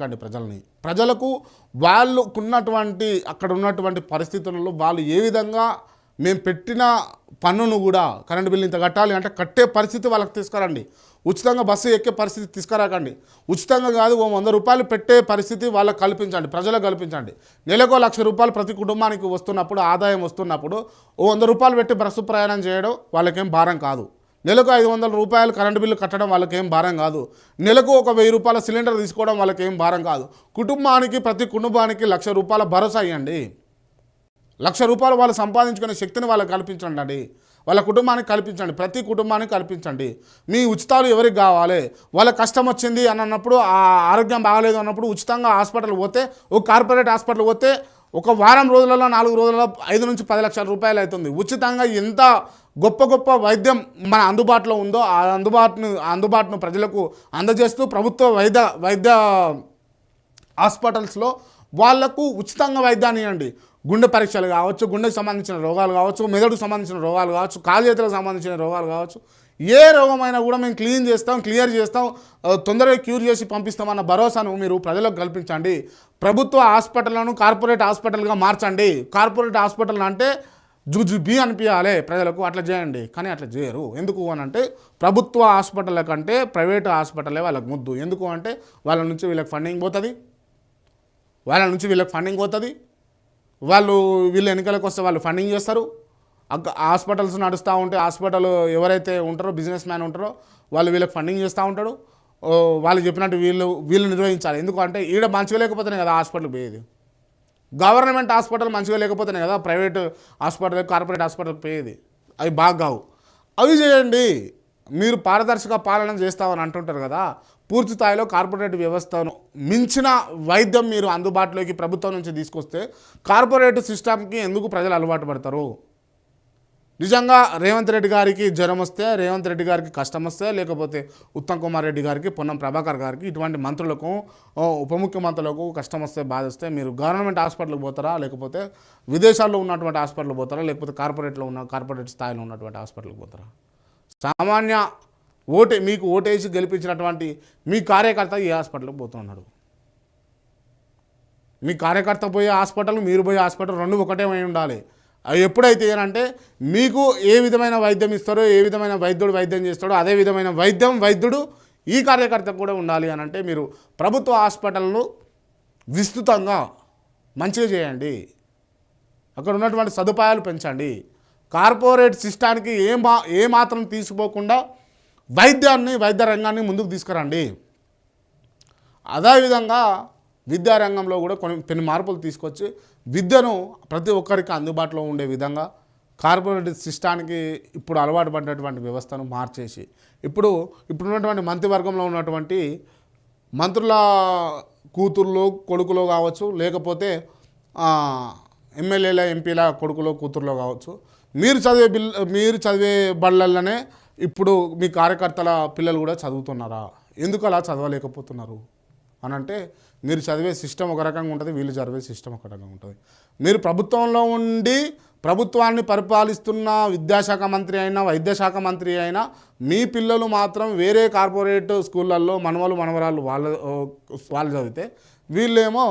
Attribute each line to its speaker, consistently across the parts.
Speaker 1: కండి ప్రజల్ని. ప్రజలకు వాళ్ళకున్నటువంటి అక్కడ ఉన్నటువంటి పరిస్థితులలో వాళ్ళు ఏ విధంగా మేము పెట్టిన పన్నును కూడా కరెంటు బిల్లు ఇంత కట్టాలి అంటే కట్టే పరిస్థితి వాళ్ళకి తీసుకురండి. ఉచితంగా బస్సు ఎక్కే పరిస్థితి తీసుకురాకండి. ఉచితంగా కాదు ఓ వంద రూపాయలు పెట్టే పరిస్థితి వాళ్ళకి కల్పించండి ప్రజలకు కల్పించండి. నెలకో లక్ష రూపాయలు ప్రతి కుటుంబానికి వస్తున్నప్పుడు ఆదాయం వస్తున్నప్పుడు ఓ వంద రూపాయలు పెట్టి బస్సు ప్రయాణం చేయడం వాళ్ళకేం భారం కాదు. నెలకు ఐదు వందల రూపాయలు కరెంటు బిల్లు కట్టడం వాళ్ళకేం భారం కాదు. నెలకు ఒక వెయ్యి రూపాయల సిలిండర్ తీసుకోవడం వాళ్ళకేం భారం కాదు. కుటుంబానికి ప్రతి కుటుంబానికి లక్ష రూపాయల భరోసా ఇవ్వండి. లక్ష రూపాయలు వాళ్ళు సంపాదించుకునే శక్తిని వాళ్ళకి కల్పించండి. అండి వాళ్ళ కుటుంబానికి కల్పించండి. ప్రతి కుటుంబానికి కల్పించండి. మీ ఉచితాలు ఎవరికి కావాలి? వాళ్ళ కష్టం వచ్చింది అని అన్నప్పుడు ఆ ఆరోగ్యం బాగలేదు అన్నప్పుడు ఉచితంగా హాస్పిటల్ పోతే ఒక కార్పొరేట్ హాస్పిటల్ పోతే ఒక వారం రోజులలో నాలుగు రోజులలో ఐదు నుంచి పది లక్షల రూపాయలు అవుతుంది. ఉచితంగా ఎంత గొప్ప గొప్ప వైద్యం మన అందుబాటులో ఉందో ఆ అందుబాటును అందుబాటును ప్రజలకు అందజేస్తూ ప్రభుత్వ వైద్య వైద్య హాస్పిటల్స్లో వాళ్ళకు ఉచితంగా వైద్యాన్ని ఇవ్వండి. గుండె పరీక్షలు కావచ్చు గుండెకు సంబంధించిన రోగాలు కావచ్చు మెదడుకు సంబంధించిన రోగాలు కావచ్చు కాలు చేతులకు సంబంధించిన రోగాలు కావచ్చు ఏ రోగమైనా కూడా మేము క్లీన్ చేస్తాం క్లియర్ చేస్తాం తొందరగా క్యూర్ చేసి పంపిస్తామన్న భరోసాను మీరు ప్రజలకు కల్పించండి. ప్రభుత్వ హాస్పిటల్లను కార్పొరేట్ హాస్పిటల్గా మార్చండి. కార్పొరేట్ హాస్పిటల్ అంటే జుజుబి అనిపించాలి ప్రజలకు అట్లా చేయండి. కానీ అట్లా చేయరు. ఎందుకు అని అంటే ప్రభుత్వ హాస్పిటల్ కంటే ప్రైవేట్ హాస్పిటలే వాళ్ళకి ముద్దు. ఎందుకు అంటే వాళ్ళ నుంచి వీళ్ళకి ఫండింగ్ పోతుంది. వాళ్ళ నుంచి వీళ్ళకి ఫండింగ్ పోతుంది. వాళ్ళు వీళ్ళు ఎన్నికలకు వస్తే వాళ్ళు ఫండింగ్ చేస్తారు. హాస్పిటల్స్ నడుస్తూ ఉంటే హాస్పిటల్ ఎవరైతే ఉంటారో బిజినెస్ మ్యాన్ ఉంటారో వాళ్ళు వీళ్ళకి ఫండింగ్ చేస్తూ ఉంటాడు వాళ్ళు చెప్పినట్టు వీళ్ళు వీళ్ళు నిర్వహించాలి. ఎందుకంటే ఈడ మంచిగా లేకపోతేనే కదా హాస్పిటల్ పోయేది. గవర్నమెంట్ హాస్పిటల్ మంచిగా లేకపోతేనే కదా ప్రైవేట్ హాస్పిటల్ కార్పొరేట్ హాస్పిటల్ పోయేది. అవి బాగా కావు. అవి చేయండి. మీరు పారదర్శక పాలన చేస్తామని అంటుంటారు కదా. పూర్తి స్థాయిలో కార్పొరేట్ వ్యవస్థను మించిన వైద్యం మీరు అందుబాటులోకి ప్రభుత్వం నుంచి తీసుకొస్తే కార్పొరేట్ సిస్టమ్కి ఎందుకు ప్రజలు అలవాటు పడతారు? నిజంగా రేవంత్ రెడ్డి గారికి జ్వరం వస్తే రేవంత్ రెడ్డి గారికి కష్టం వస్తే లేకపోతే ఉత్తమ్ కుమార్ రెడ్డి గారికి పొన్నం ప్రభాకర్ గారికి ఇటువంటి మంత్రులకు ఉప ముఖ్యమంత్రులకు కష్టం వస్తే బాధ వస్తే మీరు గవర్నమెంట్ హాస్పిటల్కి పోతారా? లేకపోతే విదేశాల్లో ఉన్నటువంటి హాస్పిటల్కి పోతారా? లేకపోతే కార్పొరేట్లో ఉన్న కార్పొరేట్ స్థాయిలో ఉన్నటువంటి హాస్పిటల్కి పోతారా? సామాన్య ఓటే మీకు ఓటేసి గెలిపించినటువంటి మీ కార్యకర్త ఈ హాస్పిటల్కి పోతున్నాడు. మీ కార్యకర్త పోయే హాస్పిటల్ మీరు పోయే హాస్పిటల్ రెండు ఒకటే ఉండాలి. అవి ఎప్పుడైతే అంటే మీకు ఏ విధమైన వైద్యం ఇస్తారో ఏ విధమైన వైద్యుడు వైద్యం చేస్తాడో అదే విధమైన వైద్యం వైద్యుడు ఈ కార్యకర్త కూడా ఉండాలి అని అంటే మీరు ప్రభుత్వ హాస్పిటల్ను విస్తృతంగా మంచిగా చేయండి. అక్కడ ఉన్నటువంటి సదుపాయాలు పెంచండి. కార్పొరేట్ సిస్టానికి ఏ మా ఏ మాత్రం తీసిపోకుండా వైద్యాన్ని వైద్య రంగాన్ని ముందుకు తీసుకురండి. అదేవిధంగా విద్యారంగంలో కూడా కొన్ని కొన్ని మార్పులు తీసుకొచ్చి విద్యను ప్రతి ఒక్కరికి అందుబాటులో ఉండే విధంగా కార్పొరేట్ సిస్టానికి ఇప్పుడు అలవాటు పడినటువంటి వ్యవస్థను మార్చేసి ఇప్పుడు ఇప్పుడున్నటువంటి మంత్రివర్గంలో ఉన్నటువంటి మంత్రుల కూతుర్లు కొడుకులో కావచ్చు లేకపోతే ఎమ్మెల్యేల ఎంపీల కొడుకులో కూతుర్లో కావచ్చు మీరు చదివే బిల్ మీరు చదివే బళ్ళల్లోనే ఇప్పుడు మీ కార్యకర్తల పిల్లలు కూడా చదువుతున్నారా? ఎందుకు అలా చదవలేకపోతున్నారు? అని అంటే మీరు చదివే సిస్టమ్ ఒక రకంగా ఉంటుంది వీళ్ళు చదివే సిస్టమ్ ఒక రకంగా ఉంటుంది. మీరు ప్రభుత్వంలో ఉండి ప్రభుత్వాన్ని పరిపాలిస్తున్న విద్యాశాఖ మంత్రి అయినా వైద్యశాఖ మంత్రి అయినా మీ పిల్లలు మాత్రం వేరే కార్పొరేట్ స్కూళ్ళల్లో మనవలు మనవరాలు వాళ్ళ వాళ్ళు చదివితే వీళ్ళేమో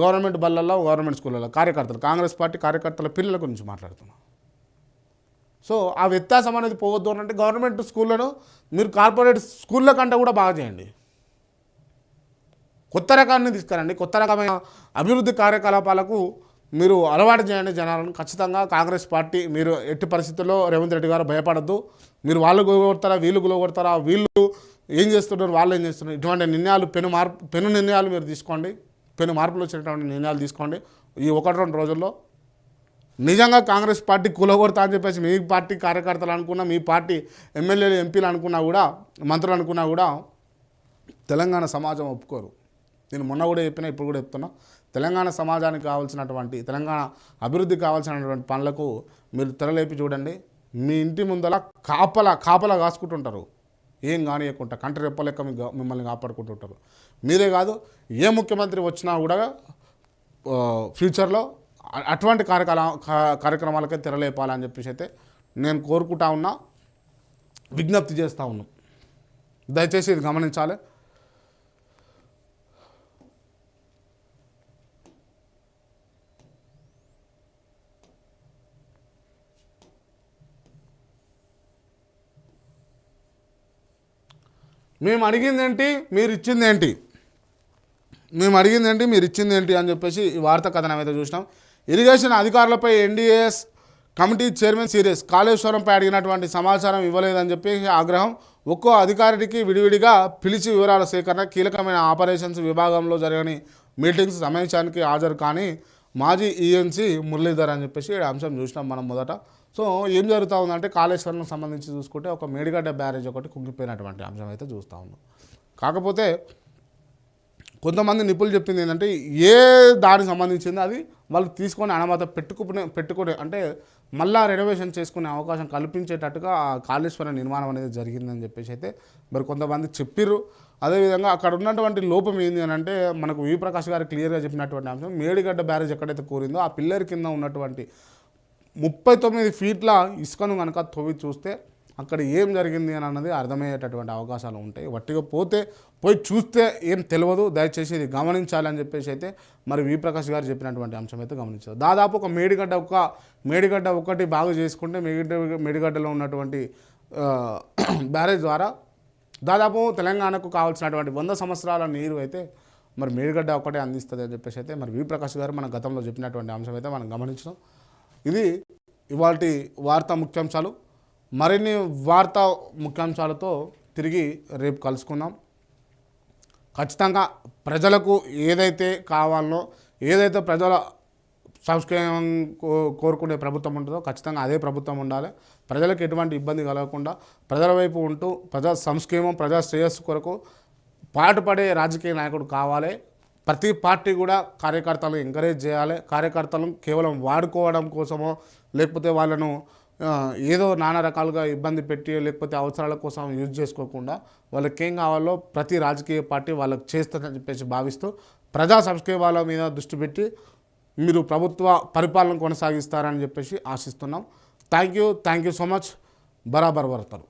Speaker 1: గవర్నమెంట్ బళ్ళల్లో గవర్నమెంట్ స్కూళ్ళల్లో కార్యకర్తలు కాంగ్రెస్ పార్టీ కార్యకర్తల పిల్లల గురించి మాట్లాడుతున్నాం సో ఆ వ్యత్యాసం అనేది పోవద్దు అంటే గవర్నమెంట్ స్కూళ్ళను మీరు కార్పొరేట్ స్కూళ్ళ కంటే కూడా బాగా చేయండి. కొత్త రకాన్ని తీసుకురండి. కొత్త రకమైన అభివృద్ధి కార్యకలాపాలకు మీరు అలవాటు చేయండి జనాలను. ఖచ్చితంగా కాంగ్రెస్ పార్టీ మీరు ఎట్టి పరిస్థితుల్లో రేవంత్ రెడ్డి గారు భయపడద్దు. మీరు వాళ్ళు గులగొడతారా వీళ్ళు గులగొడతారా వీళ్ళు ఏం చేస్తున్నారు వాళ్ళు ఏం చేస్తున్నారు? ఇటువంటి నిర్ణయాలు పెను మార్పు పెను నిర్ణయాలు మీరు తీసుకోండి. పెను మార్పులు వచ్చేటువంటి నిర్ణయాలు తీసుకోండి. ఈ ఒకటి రెండు రోజుల్లో నిజంగా కాంగ్రెస్ పార్టీ కూలగొడతా అని చెప్పేసి మీ పార్టీ కార్యకర్తలు అనుకున్నా మీ పార్టీ ఎమ్మెల్యేలు ఎంపీలు అనుకున్నా కూడా మంత్రులు అనుకున్నా కూడా తెలంగాణ సమాజం ఒప్పుకోరు. నేను మొన్న కూడా చెప్పినా ఇప్పుడు కూడా చెప్తున్నా. తెలంగాణ సమాజానికి కావాల్సినటువంటి తెలంగాణ అభివృద్ధి కావాల్సినటువంటి పనులకు మీరు తెరలేపి చూడండి. మీ ఇంటి ముందల కాపల కాపలా కాసుకుంటుంటారు. ఏం కానియకుండా కంట రెప్పలెక్క మీ మిమ్మల్ని కాపాడుకుంటుంటారు. మీరే కాదు ఏ ముఖ్యమంత్రి వచ్చినా కూడా ఫ్యూచర్లో అటువంటి కార్యకలా కా- కార్యక్రమాలకే తెరలేపాలని చెప్పేసి అయితే నేను కోరుకుంటా ఉన్నా విజ్ఞప్తి చేస్తూ ఉన్నాం. దయచేసి ఇది గమనించాలి. మేము అడిగింది ఏంటి మీరు ఇచ్చింది ఏంటి మేము అడిగింది ఏంటి మీరు ఇచ్చింది ఏంటి అని చెప్పేసి ఈ వార్త కథనం అయితే చూసినాం. ఇరిగేషన్ అధికారులపై ఎన్డీఏఎస్ కమిటీ చైర్మన్ సీరియస్ కాళేశ్వరంపై అడిగినటువంటి సమాచారం ఇవ్వలేదని చెప్పి ఆగ్రహం. ఒక్కో అధికారికి విడివిడిగా పిలిచి వివరాల సేకరణ కీలకమైన ఆపరేషన్స్ విభాగంలో జరగని మీటింగ్స్ సమావేశానికి హాజరు కానీ మాజీ ఈఎన్సీ మురళీధర్ అని చెప్పేసి అంశం చూసినాం మనం మొదట. సో ఏం జరుగుతూ ఉందంటే కాళేశ్వరం సంబంధించి చూసుకుంటే ఒక మేడిగడ్డ బ్యారేజ్ ఒకటి కుంగిపోయినటువంటి అంశం అయితే చూస్తూ ఉన్నాం. కాకపోతే కొంతమంది నిపుణులు చెప్పింది ఏంటంటే ఏ దానికి సంబంధించింది అది వాళ్ళు తీసుకొని అనుమతి పెట్టుకునే పెట్టుకునే అంటే మళ్ళా రెనోవేషన్ చేసుకునే అవకాశం కల్పించేటట్టుగా ఆ కాళేశ్వరం నిర్మాణం అనేది జరిగిందని చెప్పేసి అయితే మరి కొంతమంది చెప్పిర్రు. అదేవిధంగా అక్కడ ఉన్నటువంటి లోపం ఏంది అని అంటే మనకు వి ప్రకాష్ గారు క్లియర్గా చెప్పినటువంటి అంశం మేడిగడ్డ బ్యారేజ్ ఎక్కడైతే కోరిందో ఆ పిల్లర్ కింద ఉన్నటువంటి ముప్పై తొమ్మిది ఫీట్ల ఇసుకను కనుక తవ్వి చూస్తే అక్కడ ఏం జరిగింది అని అన్నది అర్థమయ్యేటటువంటి అవకాశాలు ఉంటాయి. వట్టిగా పోతే పోయి చూస్తే ఏం తెలియదు. దయచేసి ఇది గమనించాలని చెప్పేసి అయితే మరి వి ప్రకాష్ గారు చెప్పినటువంటి అంశం అయితే గమనించారు. దాదాపు ఒక మేడిగడ్డ ఒక మేడిగడ్డ ఒకటి బాగు చేసుకుంటే మేడిగడ్డ మేడిగడ్డలో ఉన్నటువంటి బ్యారేజ్ ద్వారా దాదాపు తెలంగాణకు కావాల్సినటువంటి వంద సంవత్సరాల నీరు అయితే మరి మేడిగడ్డ ఒకటే అందిస్తుంది అని చెప్పేసి అయితే మరి వి ప్రకాష్ గారు మన గతంలో చెప్పినటువంటి అంశం అయితే మనం గమనించడం ఇది ఇవాళ వార్తా ముఖ్యాంశాలు. మరిన్ని వార్తా ముఖ్యాంశాలతో తిరిగి రేపు కలుసుకుందాం. ఖచ్చితంగా ప్రజలకు ఏదైతే కావాలో ఏదైతే ప్రజల సంస్కృతం కో- కోరుకునే ప్రభుత్వం ఉంటుందో ఖచ్చితంగా అదే ప్రభుత్వం ఉండాలి. ప్రజలకు ఎటువంటి ఇబ్బంది కలగకుండా ప్రజల వైపు ఉంటూ ప్రజా సంక్షేమం ప్రజా శ్రేయస్సు కొరకు పాటుపడే రాజకీయ నాయకుడు కావాలి. ప్రతి పార్టీ కూడా కార్యకర్తలను ఎంకరేజ్ చేయాలి. కార్యకర్తలను కేవలం వాడుకోవడం కోసమో లేకపోతే వాళ్ళను ఏదో నానా రకాలుగా ఇబ్బంది పెట్టి లేకపోతే అవసరాల కోసం యూజ్ చేసుకోకుండా వాళ్ళకి ఏం కావాలో ప్రతి రాజకీయ పార్టీ వాళ్ళకి చేస్తుందని చెప్పేసి భావిస్తూ ప్రజా సంక్షేమాల మీద దృష్టి పెట్టి మీరు ప్రభుత్వ పరిపాలన కొనసాగిస్తారని చెప్పేసి ఆశిస్తున్నాం. Thank you thank you so much బరాబర్ వర్తరు